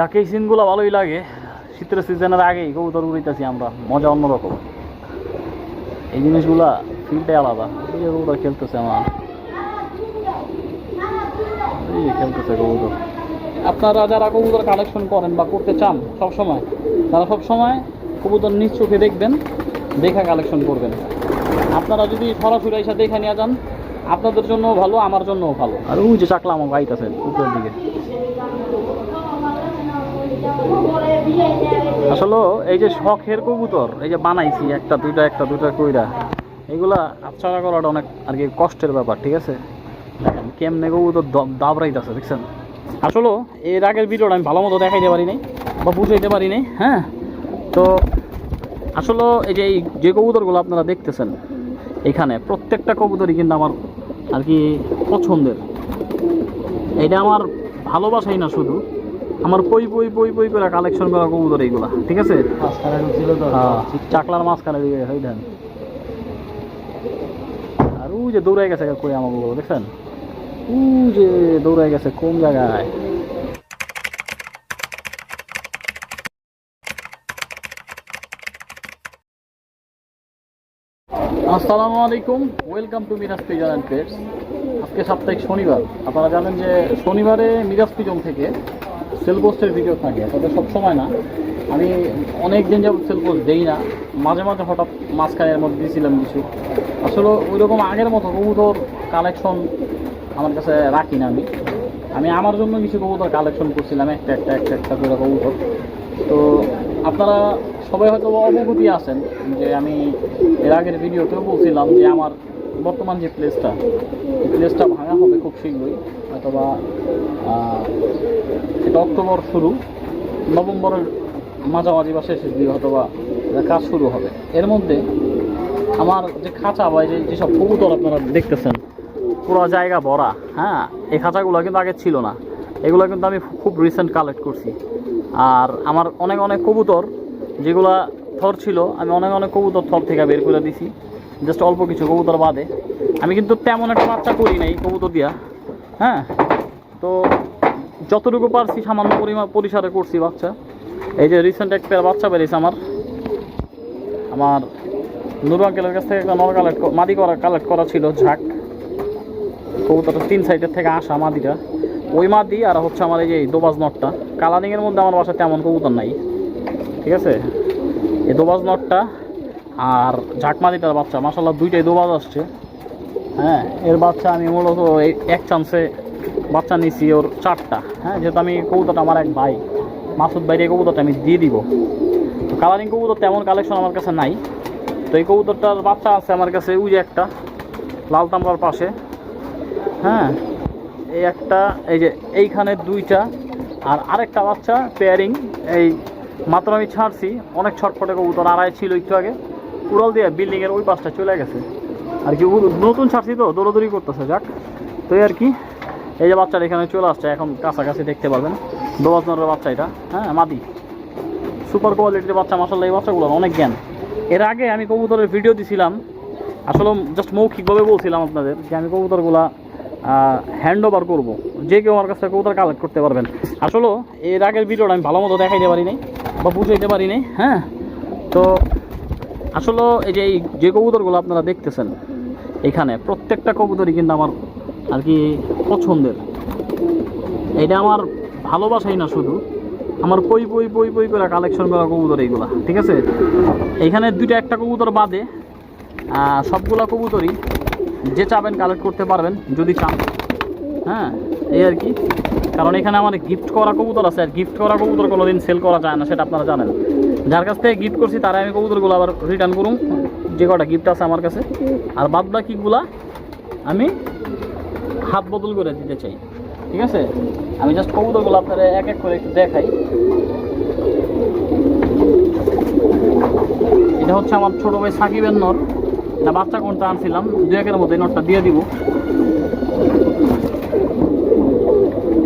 যাকে এই সিনগুলো ভালোই লাগে, শীতের সিজনের আগেই কবুতর উড়িতেছি আমরা, মজা অন্যরকম। এই জিনিসগুলা ফিলটাই আলাদা। এই কবুতর খেলতেছে আমার। এই খেলতেছে কবুতর। আপনারা যারা কবুতর কালেকশন করেন বা করতে চান সব সময় তারা সব সময় কবুতর নিজ চোখে দেখবেন, দেখা কালেকশন করবেন। আপনারা যদি সরাসরি এসে দেখে নিয়ে যান, আপনাদের জন্য ভালো, আমার জন্যও ভালো। আর ওই যে চাকলা আমার গাইতেছে, উপরের দিকে। আসলে এই যে শখের কবুতর, এই যে বানাইছি একটা, দুইটা একটা, দুইটা কইরা এগুলা আচ্ছাড়া করাটা অনেক আর কি কষ্টের ব্যাপার, ঠিক আছে? কেমনে কবুতর দাবড়াইতেছে, দেখছেন? আসলে এর আগের ভিডিওটা আমি ভালো মতো দেখাইতে পারি নাই বা বুঝাইতে পারি নাই হ্যাঁ? তো আসলে এই যে এই যে কবুতরগুলো আপনারা দেখতেছেন, এখানে প্রত্যেকটা কবুতরই কিন্তু আমার আর কি পছন্দের। এটা আমার ভালোবাসাই না শুধু আমার পই পই পই পই করে কালেকশন করা কবুতর এইগুলা ঠিক আছে? হ্যাঁ, চাকলার মাঝখানে দেন আর ওই যে দৌড়াই গেছে কই আমারগুলো দেখছেন? ও যে দৌড়াই গেছে কোন জায়গায়? আসসালামু আলাইকুম welcome to Miraj pigeon and pets আজকে সাপ্তাহিক শনিবার আপনারা জানেন যে শনিবারে মিরাজ পিজন থেকে সেল পোস্টের ভিডিও থাকে তবে সব সময় না। আমি অনেক দিন যাবত সেল পোস্ট দেই না। মাঝে মাঝে হঠাৎ মাঝখানের মধ্যে দিয়েছিলাম কিছু। আসলে ওই রকম আগের মতো কবুতর কালেকশন আমার কাছে রাখি না আমি। আমি আমার জন্য কিছু কবুতর কালেকশন করছিলাম, একটা একটা একটা একটা করে কবুতর। তো আপনারা সবাই হয়তো অবগতি আছেন যে আমি এর আগের ভিডিওতেও বলছিলাম যে আমার বর্তমান যে প্লেসটা এই প্লেসটা ভাঙা হবে খুব শীঘ্রই, অথবা এটা অক্টোবর শুরু, নভেম্বরের মাঝামাঝি বা শেষের দিকে অথবা কাজ শুরু হবে। এর মধ্যে আমার যে খাঁচা বা যে যেসব কবুতর আপনারা দেখতেছেন, পুরো জায়গা ভরা হ্যাঁ এই খাঁচাগুলো কিন্তু আগে ছিল না। এগুলো কিন্তু আমি খুব রিসেন্ট কালেক্ট করছি। আর আমার অনেক অনেক কবুতর, যেগুলা থর ছিল, আমি অনেক অনেক কবুতর থর থেকে বের করে দিছি। জাস্ট অল্প কিছু কবুতর বাদে। আমি কিন্তু তেমন একটা বাচ্চা করি নাই কবুতর দিয়া। হ্যাঁ? তো যতটুকু পারছি সামান্য পরিমাণ পরিসরে করছি বাচ্চা। এই যে রিসেন্ট এক পেয়ার বাচ্চা বেরিয়েছে আমার। আমার নুরু আঙ্কেলের কাছ থেকে নর কালেক্ট মাদি করা কালেক্ট করা ছিল, ঝাঁক। কবুতরটা তিন সাইডের থেকে আসা মাদিটা। ওই মাদি আর হচ্ছে আমার এই যে দোবাজ নটটা। কালারিংয়ের মধ্যে আমার বাসায় তেমন কবুতর নাই। ঠিক আছে? এই দোবাজ নটটা আর ঝাঁক মাদিটার বাচ্চা মাসাল্লাহ দুইটাই দোবাজ আসছে। হ্যাঁ এর বাচ্চা আমি মূলত এই এক চান্সে বাচ্চা নিছি ওর চারটা। হ্যাঁ যেহেতু আমি কবুতরটা আমার এক ভাই, মাসুদ এই কবুতরটা আমি দিয়ে দিব। কালারিং কবুতর তেমন কালেকশন আমার কাছে নাই। তো এই কবুতরটার বাচ্চা আছে আমার কাছে যে একটা, লাল তামরার পাশে। হ্যাঁ এই একটা, এই যে এইখানে দুইটা, আর আরেকটা বাচ্চা পেয়ারিং এই মাত্র আমি ছাড়ছি, অনেক ছটফটে কবুতর, আড়াই ছিল একটু আগে। উড়াল দিয়ে বিল্ডিংয়ের ওই পাশটা চলে গেছে। আর কি নতুন ছাড়ছি তো, দৌড়াদৌড়ি করতেছে, যাক। তো আর কি, এই যে বাচ্চাটা এখানে চলে আসছে, এখন কাছাকাছি দেখতে পারবেন। দোবাজনের বাচ্চা এটা হ্যাঁ মাদি। সুপার কোয়ালিটির বাচ্চা মাসাল্লাহ এই বাচ্চাগুলো অনেক জ্ঞান। এর আগে আমি কবুতরের ভিডিও দিছিলাম, আসলে জাস্ট মৌখিকভাবে বলছিলাম আপনাদের যে আমি কবুতরগুলা হ্যান্ড ওভার করব। যে কেউ আমার কাছ কবুতর কালেক্ট করতে পারবেন। আসলে এর আগের ভিডিওটা আমি ভালো মতো দেখাইতে পারি নাই বা বুঝাইতে পারি নাই হ্যাঁ। তো আসলে এই যে এই যে কবুতরগুলো আপনারা দেখতেছেন, এখানে প্রত্যেকটা কবুতরই কিন্তু আমার আর কি পছন্দের। এটা আমার ভালোবাসাই না শুধু, আমার পই পই পই পই করে কালেকশন করা কবুতর এইগুলা, ঠিক আছে? এইখানে দুইটা একটা কবুতর বাদে সবগুলা কবুতরই যে চাবেন কালেক্ট করতে পারবেন, যদি চান। হ্যাঁ এই আর কি। কারণ এখানে আমার গিফট করা কবুতর আছে, আর গিফট করা কবুতর কোনোদিন সেল করা যায় না, সেটা আপনারা জানেন। যার কাছ থেকে গিফট করছি, তারা আমি কবুতরগুলো আবার রিটার্ন করুন যে কটা গিফট আছে আমার কাছে। আর বাদ বাকিগুলা আমি হাত বদল করে দিতে চাই। ঠিক আছে? আমি জাস্ট কবুতরগুলো আপনারা এক এক করে একটু দেখাই। এটা হচ্ছে আমার ছোট ভাই সাকিবের নর। এটা বাচ্চা কোনটা আনছিলাম? দু একের মধ্যে নটটা দিয়ে দিব।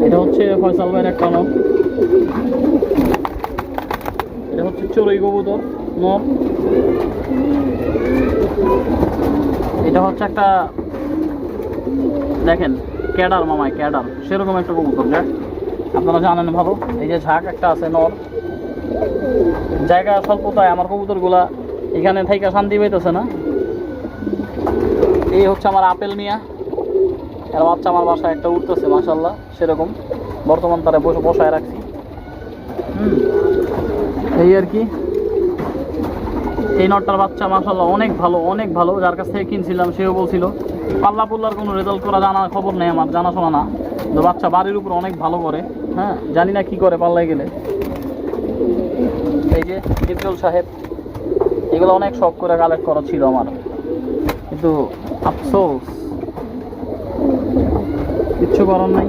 এটা হচ্ছে ফয়সাল ভাইয়ের একটা নর এটা হচ্ছে চড়ুই কবুতর নর এটা হচ্ছে একটা দেখেন ক্যাডার মামায় ক্যাডার সেরকম একটা কবুতর দেখ আপনারা জানেন ভালো এই যে ঝাঁক একটা আছে নর। জায়গা স্বল্পতায় আমার কবুতরগুলা এখানে থাইকা শান্তি পাইতেছে না। এই হচ্ছে আমার আপেল মিয়া। এর বাচ্চা আমার বাসায় একটা উঠতেছে মাসাল্লাহ সেরকম। বর্তমান তারা বসে বসায় রাখছি। হুম, এই আর কি। এই নটটার বাচ্চা মাসাল্লাহ অনেক ভালো অনেক ভালো। যার কাছ থেকে কিনছিলাম, সেও বলছিল পাল্লা পুল্লার কোনো রেজাল্ট করা জানা খবর নেই আমার, জানাশোনা না। তো বাচ্চা বাড়ির উপর অনেক ভালো করে হ্যাঁ? জানি না কি করে পাল্লায় গেলে। এই যে ইফজল সাহেব, এগুলো অনেক শখ করে কালেক্ট করা ছিল আমার। কিন্তু আফসোস, কিচ্ছু করার নাই।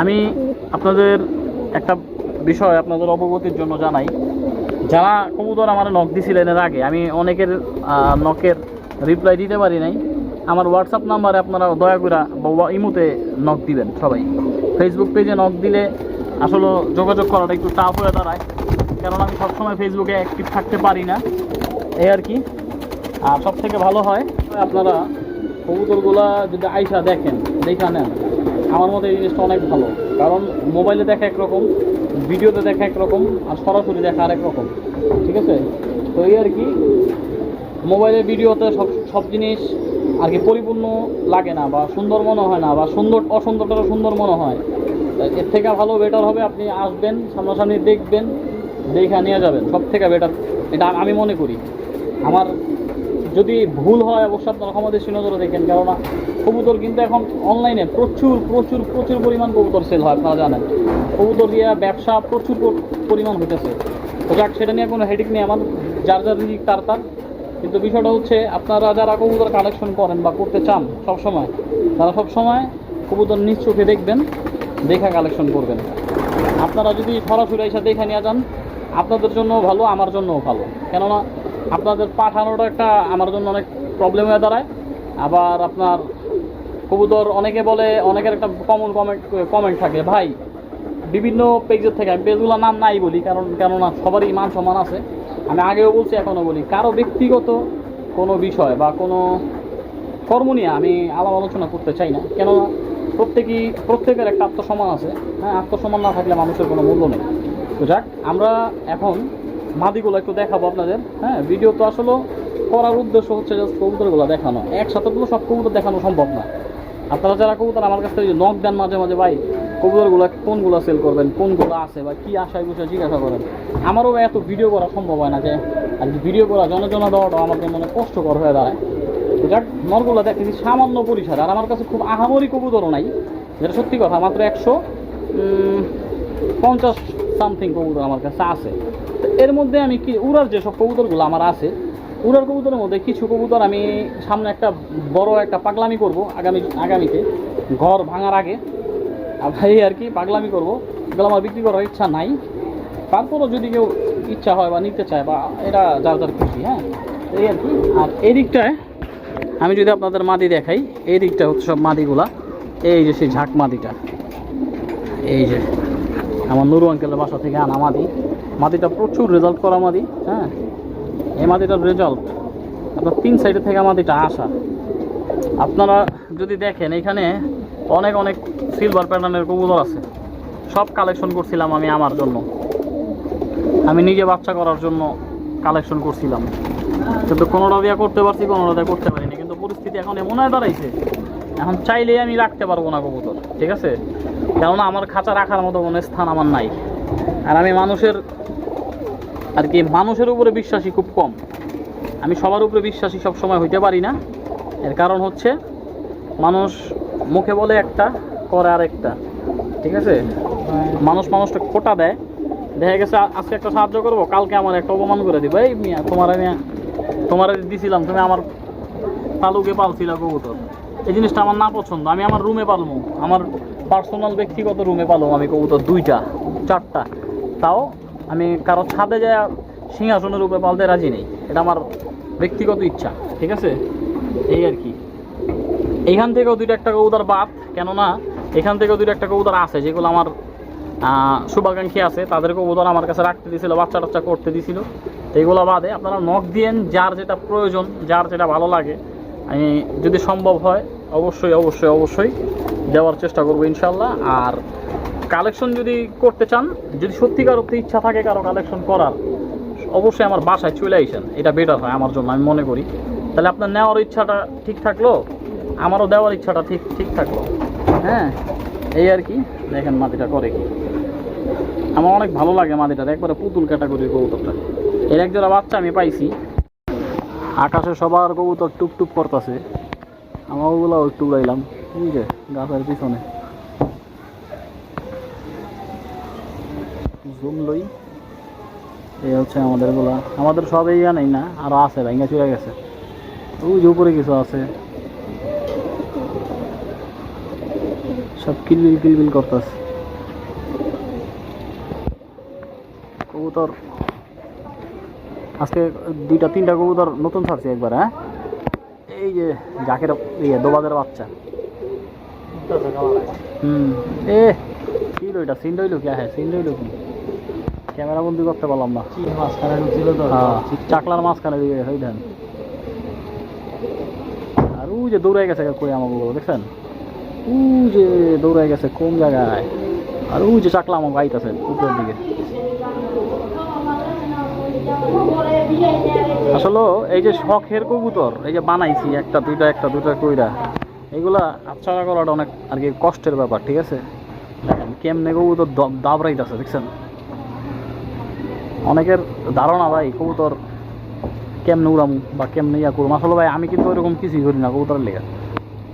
আমি আপনাদের একটা বিষয় আপনাদের অবগতির জন্য জানাই। যারা কবুতর আমার নখ দিছিলেন এর আগে, আমি অনেকের নখের রিপ্লাই দিতে পারি নাই। আমার হোয়াটসঅ্যাপ নাম্বারে আপনারা দয়া করে বা, ইমুতে নখ দিবেন সবাই। ফেসবুক পেজে নখ দিলে আসলে যোগাযোগ করাটা একটু টাফ হয়ে দাঁড়ায়। কারণ আমি সবসময় ফেসবুকে অ্যাক্টিভ থাকতে পারি না। এই আর কি। আর সব থেকে ভালো হয়, আপনারা কবুতরগুলা যদি আইসা দেখেন, দেখা নেন আমার মতে এই জিনিসটা অনেক ভালো। কারণ মোবাইলে দেখা একরকম। ভিডিওতে দেখা একরকম আর সরাসরি দেখা আরেক রকম, ঠিক আছে? তো এই আর কি মোবাইলের ভিডিওতে সব সব জিনিস আর কি পরিপূর্ণ লাগে না বা সুন্দর মনে হয় না বা সুন্দর অসুন্দরটা সুন্দর মনে হয়। এর থেকে ভালো বেটার হবে আপনি আসবেন, সামনাসামনি দেখবেন, দেখে নিয়ে যাবেন সব থেকে বেটার এটা আমি মনে করি। আমার যদি ভুল হয় অবশ্যই আপনারা ক্ষমতাশীল নজরে দেখেন, কেননা কবুতর কিন্তু এখন অনলাইনে প্রচুর প্রচুর প্রচুর পরিমাণ কবুতর সেল হয়, আপনারা জানেন। কবুতর দিয়ে ব্যবসা প্রচুর পরিমাণ হইতেছে। তো যাক, সেটা নিয়ে কোনো হেডিক নেই আমার, যার যার রিজিক তার তার। কিন্তু বিষয়টা হচ্ছে, আপনারা যারা কবুতর কালেকশন করেন বা করতে চান সব সময় তারা সব সময় কবুতর নিজ চোখে দেখবেন, দেখা কালেকশন করবেন। আপনারা যদি সরাসরি এসে দেখে নিয়ে যান, আপনাদের জন্য ভালো, আমার জন্যও ভালো। কেননা আপনাদের পাঠানোটা একটা আমার জন্য অনেক প্রবলেম হয়ে দাঁড়ায়। আবার আপনার কবুতর অনেকে বলে, অনেকের একটা কমন কমেন্ট কমেন্ট থাকে, ভাই, বিভিন্ন পেজের থেকে আমি পেজগুলোর নাম নাই বলি, কারণ, কেননা সবারই মান সম্মান আছে। আমি আগেও বলছি এখনও বলি। কারও ব্যক্তিগত কোনো বিষয় বা কোনো কর্ম নিয়ে আমি আলাপ আলোচনা করতে চাই না। কেননা প্রত্যেকই, প্রত্যেকের একটা আত্মসম্মান আছে। হ্যাঁ আত্মসম্মান না থাকলে মানুষের কোনো মূল্য নেই। তো যাক, আমরা এখন মাদিগুলো একটু দেখাবো আপনাদের। হ্যাঁ ভিডিও তো আসলে করার উদ্দেশ্য হচ্ছে জাস্ট কবুতরগুলো দেখানো। একসাথে তো সব কবুতর দেখানো সম্ভব না। আপনারা যারা কবুতর, আমার কাছ থেকে নক দেন মাঝে মাঝে, ভাই, কবুতরগুলো কোনগুলো সেল করবেন? কোনগুলো আছে? বা কি আশায় বসে জিজ্ঞাসা করেন। আমারও এত ভিডিও করা সম্ভব হয় না যে, আর ভিডিও করা জনে জনা দেওয়াটা আমার জন্য অনেক কষ্টকর হয়ে দাঁড়ায়। তো যাক, নরগুলো দেখেছি সামান্য পরিসরে, আর আমার কাছে খুব আহামরি কবুতরও নাই। যেটা সত্যি কথা, মাত্র একশো পঞ্চাশ সামথিং কবুতর আমার কাছে আছে। এর মধ্যে আমি কি, উড়ার যেসব কবুতরগুলো আমার আছে, উড়ার কবুতরের মধ্যে কিছু কবুতর আমি সামনে একটা বড় একটা পাগলামি করব আগামী, আগামীতে। ঘর ভাঙার আগে। ভাই আর কি, পাগলামি করব। এগুলো আমার বিক্রি করার ইচ্ছা নাই। তারপরও যদি কেউ ইচ্ছা হয় বা নিতে চায় বা এটা যার যার খুশি হ্যাঁ? এই আর কি। আর এই দিকটায় আমি যদি আপনাদের মাদি দেখাই, এই দিকটা হচ্ছে সব মাদিগুলা। এই যে সেই ঝাঁক মাদিটা। এই যে, আমার নুরু আঙ্কেলের বাসা থেকে আনা মাদি। মাদিটা প্রচুর রেজাল্ট করা মাদি হ্যাঁ? এই মাদিটার রেজাল্ট আপনার তিন সাইডে থেকে মাদিটা আসা। আপনারা যদি দেখেন, এখানে অনেক অনেক সিলভার প্যাটার্নের কবুতর আছে। সব কালেকশন করছিলাম আমি আমার জন্য। আমি নিজে বাচ্চা করার জন্য কালেকশন করছিলাম। কিন্তু কোনোটা দিয়ে করতে পারছি কোনোটা দিয়ে করতে পারিনি। কিন্তু পরিস্থিতি এখন এমন হয়ে দাঁড়াইছে, এখন চাইলেই আমি রাখতে পারব না কবুতর, ঠিক আছে? কেননা আমার খাঁচা রাখার মতো কোনো স্থান আমার নাই। আর আমি মানুষের আর কি, মানুষের উপরে বিশ্বাসী খুব কম। আমি সবার উপরে বিশ্বাসী সব সময় হইতে পারি না। এর কারণ হচ্ছে, মানুষ মুখে বলে একটা, করে আর একটা। ঠিক আছে? মানুষ মানুষটা খোটা দেয়। দেখা গেছে আজকে একটা সাহায্য করব, কালকে আমার একটা অপমান করে দিবে। এই মিয়া, তোমার আমি তোমার দিছিলাম, তুমি আমার তালুকে পালছিল কবুতর। এই জিনিসটা আমার না পছন্দ, আমি আমার রুমে পালবো আমার পার্সোনাল ব্যক্তিগত রুমে পালবো আমি কবুতর দুইটা, চারটা। তাও আমি কারও ছাদে যায় সিংহাসনের উপরে পালতে রাজি নেই। এটা আমার ব্যক্তিগত ইচ্ছা, ঠিক আছে? এই আর কি। এইখান থেকেও দুইটা একটা কবুতর বাদ, কেননা এখান থেকেও দুইটা একটা কবুতর আছে, যেগুলো আমার শুভাকাঙ্ক্ষী আছে। তাদের কবুতর আমার কাছে রাখতে দিছিল, বাচ্চা টাচ্চা করতে দিছিল। এইগুলো বাদে আপনারা নখ দিয়েন, যার যেটা প্রয়োজন, যার যেটা ভালো লাগে। আমি, যদি সম্ভব হয়, অবশ্যই অবশ্যই অবশ্যই দেওয়ার চেষ্টা করব ইনশাল্লাহ। আর কালেকশন যদি করতে চান, যদি সত্যিকার অর্থে ইচ্ছা থাকে কারও কালেকশন করার, অবশ্যই আমার বাসায় চলে আইসেন। এটা বেটার হয় আমার জন্য, আমি মনে করি। তাহলে আপনার নেওয়ার ইচ্ছাটা ঠিক থাকল? আমারও দেওয়ার ইচ্ছাটা ঠিক ঠিক থাকল। হ্যাঁ এই আর কি। দেখেন মাটিটা করে কি। আমার অনেক ভালো লাগে মাটিটা একবারে পুতুল ক্যাটাগরির কবুতরটা। এর এক জোড়া বাচ্চা আমি পাইছি। আকাশে সবার কবুতর টুকটুক করতেছে। আমার ওগুলো একটু উড়াইলাম। যে, গাছের পিছনে। জুম লই। এই হচ্ছে আমাদেরগুলা আমাদের সব এই নেই না, আরও আছে, ভাইঙ্গা চলে গেছে। ওই যে উপরে কিছু আছে। সব কিলবিল কিলবিল করতেছে। কবুতর। আজকে দুইটা, তিনটা কবুতর নতুন ছাড়ছে একবার হ্যাঁ? এই যে জাকের ইয়ে দোবাদের বাচ্চা। হুম। এ, কি রইটা সিন রইল কে? হ্যাঁ সিন রইল কি? ক্যামেরা বন্দি করতে পারলাম না। হ্যাঁ, চাকলার মাঝখানে দিকে হই দেন। আর ও যে দৌড়াই গেছে কই আমাকে বলো দেখছেন? ও যে দৌড়াই গেছে কোন জায়গায়? আর ও যে চাকলা আমাকে আইতাছে উপরের দিকে। আসলে এই যে শখের কবুতর এই যে বানাইছি একটা দুইটা একটা দুইটা কইরা এগুলা আচ্ছাড়া করাটা অনেক আর কি কষ্টের ব্যাপার ঠিক আছে? কেমনে কবুতর দাবড়াইতেছে দেখছেন? অনেকের ধারণা ভাই, কবুতর কেমনে উড়ামু বা কেমনে ইয়া করব? আসলে ভাই, আমি কিন্তু ওইরকম কিছুই করি না কবুতরের লেগে।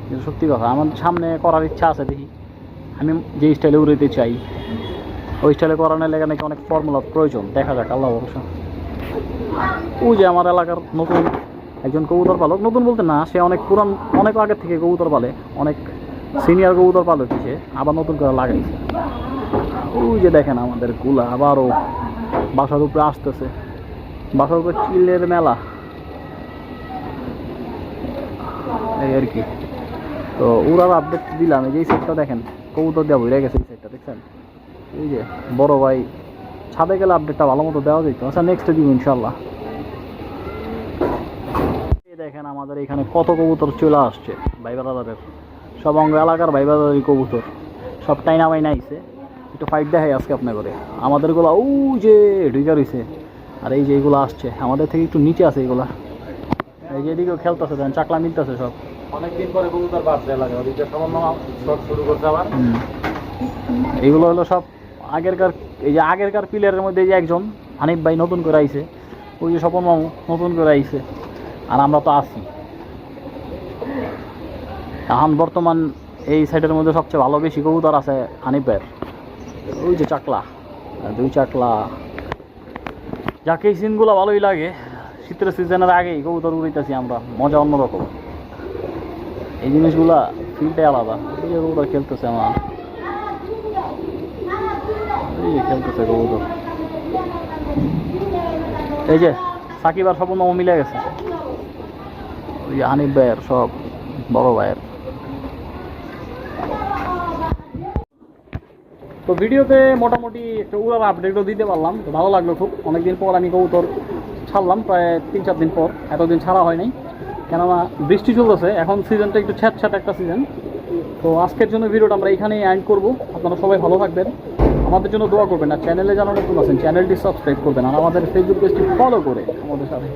কিন্তু সত্যি কথা, আমার সামনে করার ইচ্ছা আছে দেখি। আমি যে স্টাইলে উড়াইতে চাই, ওই স্টাইলে করানোর লেগে নাকি অনেক ফর্মুলার প্রয়োজন। দেখা যাক আল্লাহ অবশ্য ওই যে আমার এলাকার নতুন একজন কবুতর পালক, নতুন বলতে না, সে অনেক পুরান, অনেক আগের থেকে কবুতর পালে, অনেক সিনিয়র কবুতর পালক সে, আবার নতুন করে লাগাইছে। ওই যে দেখেন আমাদেরগুলা আবারও বাসার উপরে আসতেছে। বাসার উপরে চিলের মেলা। এই আর কি। তো ওরা আপডেট দিলাম, এই যে সেটটা দেখেন, কবুতর দেওয়া বইরে গেছে এই সেটটা দেখছেন? এই যে বড় ভাই, ছাদে গেলে আপডেটটা ভালো মতো দেওয়া যেত আচ্ছা নেক্সট দিব ইনশাল্লাহ দেখেন আমাদের এখানে কত কবুতর চলে আসছে, ভাই বাদাদারের সব অঙ্গ এলাকার ভাই বাদাদারি কবুতর। সব টাইনা মাইনা আইছে। একটু ফাইট দেখাই আজকে আপনার করে আমাদেরগুলা ও যে ঢুকা রয়েছে আর এই যে এইগুলো আসছে আমাদের থেকে একটু নিচে আছে এগুলা। এই যে এদিকেও খেলতেছে দেন চাকলা মিলতেছে সব। অনেকদিন পরে কবুতর এলাকায় ওদিকে সামান্য শখ শুরু করছে আবার। এইগুলো হলো সব আগেরকার এই যে আগেরকার প্লেয়ারের মধ্যে এই যে একজন হানিফ ভাই নতুন করে আইছে। ওই যে স্বপন মামু নতুন করে আইছে। আর আমরা তো আছি। এখন বর্তমান এই সাইডের মধ্যে সবচেয়ে ভালো বেশি কবুতর আছে হানিফ ভাইয়ের ওই যে চাকলা দুই চাকলা। যাকে এই সিনগুলো ভালোই লাগে, শীতের সিজনের আগেই কবুতর উড়িতেছি আমরা, মজা অন্যরকম। এই জিনিসগুলা ফিলটাই আলাদা, এই যে কবুতর খেলতেছে আমার। এই যে খেলতেছে কবুতর। এই যে সাকিব আর মিলে গেছে। ওই যে হানিফ ভাইয়ের সব, বড় ভাইয়ের। তো ভিডিওতে মোটামুটি একটা উড়ার আপডেটও দিতে পারলাম, তো ভালো লাগল খুব। অনেকদিন পর আমি কবুতর ছাড়লাম, প্রায় তিন চার দিন পর। এতদিন ছাড়া হয় নাই কেননা বৃষ্টি চলতেছে, এখন সিজনটা একটু ছ্যাট ছ্যাট একটা সিজন তো আজকের জন্য ভিডিওটা আমরা এখানেই অ্যান্ড করব। আপনারা সবাই ভালো থাকবেন। আমাদের জন্য দোয়া করবেন, আর চ্যানেলে যারা নতুন আছেন চ্যানেলটি সাবস্ক্রাইব করবেন, আর আমাদের ফেসবুক পেজটি ফলো করে আমাদের সাথে